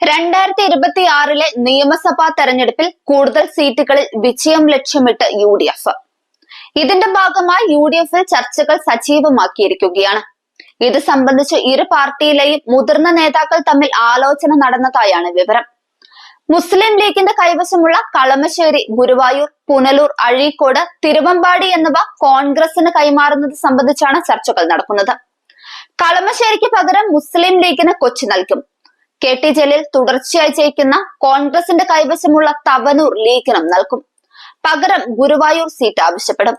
രണ്ടായിരത്തി ഇരുപത്തി ആറിലെ നിയമസഭാ തെരഞ്ഞെടുപ്പിൽ കൂടുതൽ സീറ്റുകളിൽ വിജയം ലക്ഷ്യമിട്ട് യു ഡി എഫ് ഇതിന്റെ ഭാഗമായി യു ഡി എഫിൽ ചർച്ചകൾ സജീവമാക്കിയിരിക്കുകയാണ്. ഇത് സംബന്ധിച്ച് ഇരു പാർട്ടിയിലെയും മുതിർന്ന നേതാക്കൾ തമ്മിൽ ആലോചന നടന്നതായാണ് വിവരം. മുസ്ലിം ലീഗിന്റെ കൈവശമുള്ള കളമശ്ശേരി ഗുരുവായൂർ പുനലൂർ അഴീക്കോട് തിരുവമ്പാടി എന്നിവ കോൺഗ്രസിന് കൈമാറുന്നത് സംബന്ധിച്ചാണ് ചർച്ചകൾ നടക്കുന്നത്. കളമശ്ശേരിക്ക് പകരം മുസ്ലിം ലീഗിന് കൊച്ചി നൽകും. കെ ടി ജലീൽ തുടർച്ചയായി ജയിക്കുന്ന കോൺഗ്രസിന്റെ കൈവശമുള്ള തവനൂർ ലീഖനം നൽകും. പകരം ഗുരുവായൂർ സീറ്റ് ആവശ്യപ്പെടും.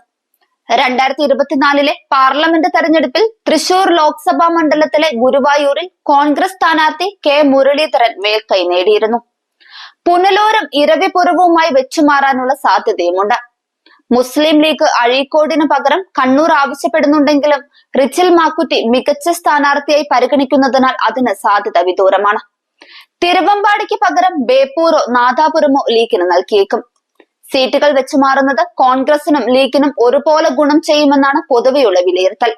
രണ്ടായിരത്തി ഇരുപത്തിനാലിലെ പാർലമെന്റ് തെരഞ്ഞെടുപ്പിൽ തൃശൂർ ലോക്സഭാ മണ്ഡലത്തിലെ ഗുരുവായൂരിൽ കോൺഗ്രസ് സ്ഥാനാർത്ഥി കെ മുരളീധരൻ മേൽക്കൈ നേടിയിരുന്നു. പുനലൂരും ഇരവിപുരവുമായി വെച്ചുമാറാനുള്ള സാധ്യതയുമുണ്ട്. മുസ്ലിം ലീഗ് അഴീക്കോടിന് പകരം കണ്ണൂർ ആവശ്യപ്പെടുന്നുണ്ടെങ്കിലും റിച്ചിൽ മാക്കുറ്റി മികച്ച സ്ഥാനാർത്ഥിയായി പരിഗണിക്കുന്നതിനാൽ അതിന് സാധ്യത വിദൂരമാണ്. തിരുവമ്പാടിക്ക് പകരം ബേപ്പൂരോ നാദാപുരമോ ലീഗിന് നൽകിയേക്കും. സീറ്റുകൾ വെച്ചു മാറുന്നത് കോൺഗ്രസിനും ലീഗിനും ഒരുപോലെ ഗുണം ചെയ്യുമെന്നാണ് പൊതുവെയുള്ള വിലയിരുത്തൽ.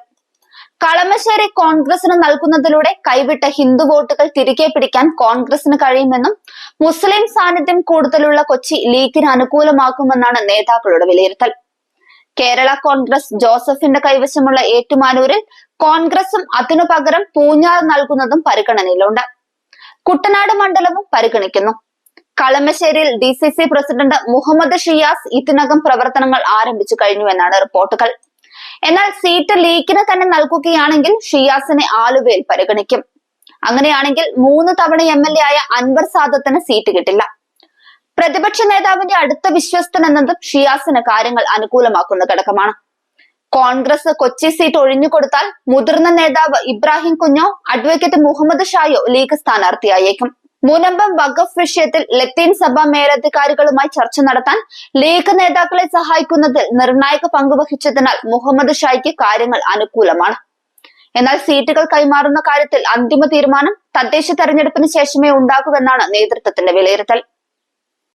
കളമശ്ശേരി കോൺഗ്രസിന് നൽകുന്നതിലൂടെ കൈവിട്ട ഹിന്ദു വോട്ടുകൾ തിരികെ പിടിക്കാൻ കോൺഗ്രസിന് കഴിയുമെന്നും മുസ്ലിം സാന്നിധ്യം കൂടുതലുള്ള കൊച്ചി ലീഗിന് അനുകൂലമാക്കുമെന്നാണ് നേതാക്കളുടെ വിലയിരുത്തൽ. കേരള കോൺഗ്രസ് ജോസഫിന്റെ കൈവശമുള്ള ഏറ്റുമാനൂരിൽ കോൺഗ്രസും അതിനു പകരം പൂഞ്ഞാർ നൽകുന്നതും പരിഗണനയിലുണ്ട്. കുട്ടനാട് മണ്ഡലവും പരിഗണിക്കുന്നു. കളമശ്ശേരിയിൽ D C C president Muhammad Shiyas ഇതിനകം പ്രവർത്തനങ്ങൾ ആരംഭിച്ചു കഴിഞ്ഞു എന്നാണ് റിപ്പോർട്ടുകൾ. എന്നാൽ സീറ്റ് ലീഗിന് തന്നെ നൽകുകയാണെങ്കിൽ ഷിയാസിനെ ആലുവയിൽ പരിഗണിക്കും. അങ്ങനെയാണെങ്കിൽ മൂന്ന് തവണ എം എൽ എ ആയ അൻവർ സാദത്തിന് സീറ്റ് കിട്ടില്ല. പ്രതിപക്ഷ നേതാവിന്റെ അടുത്ത വിശ്വസ്തൻ എന്നതും ഷിയാസിന് കാര്യങ്ങൾ അനുകൂലമാക്കുന്ന ഘടകമാണ്. കോൺഗ്രസ് കൊച്ചി സീറ്റ് ഒഴിഞ്ഞു കൊടുത്താൽ മുതിർന്ന നേതാവ് ഇബ്രാഹിം കുഞ്ഞോ അഡ്വക്കേറ്റ് മുഹമ്മദ് ഷായോ ലീഗ് സ്ഥാനാർത്ഥിയായേക്കും. മുനമ്പം വഖഫ് വിഷയത്തിൽ ലത്തീൻ സഭ മേലധികാരികളുമായി ചർച്ച നടത്താൻ ലീഗ് നേതാക്കളെ സഹായിക്കുന്നതിൽ നിർണായക പങ്കുവഹിച്ചതിനാൽ മുഹമ്മദ് ഷായ്ക്ക് കാര്യങ്ങൾ അനുകൂലമാണ്. എന്നാൽ സീറ്റുകൾ കൈമാറുന്ന കാര്യത്തിൽ അന്തിമ തീരുമാനം തദ്ദേശ തെരഞ്ഞെടുപ്പിന് ശേഷമേ ഉണ്ടാകൂവെന്നാണ് നേതൃത്വത്തിന്റെ വിലയിരുത്തൽ.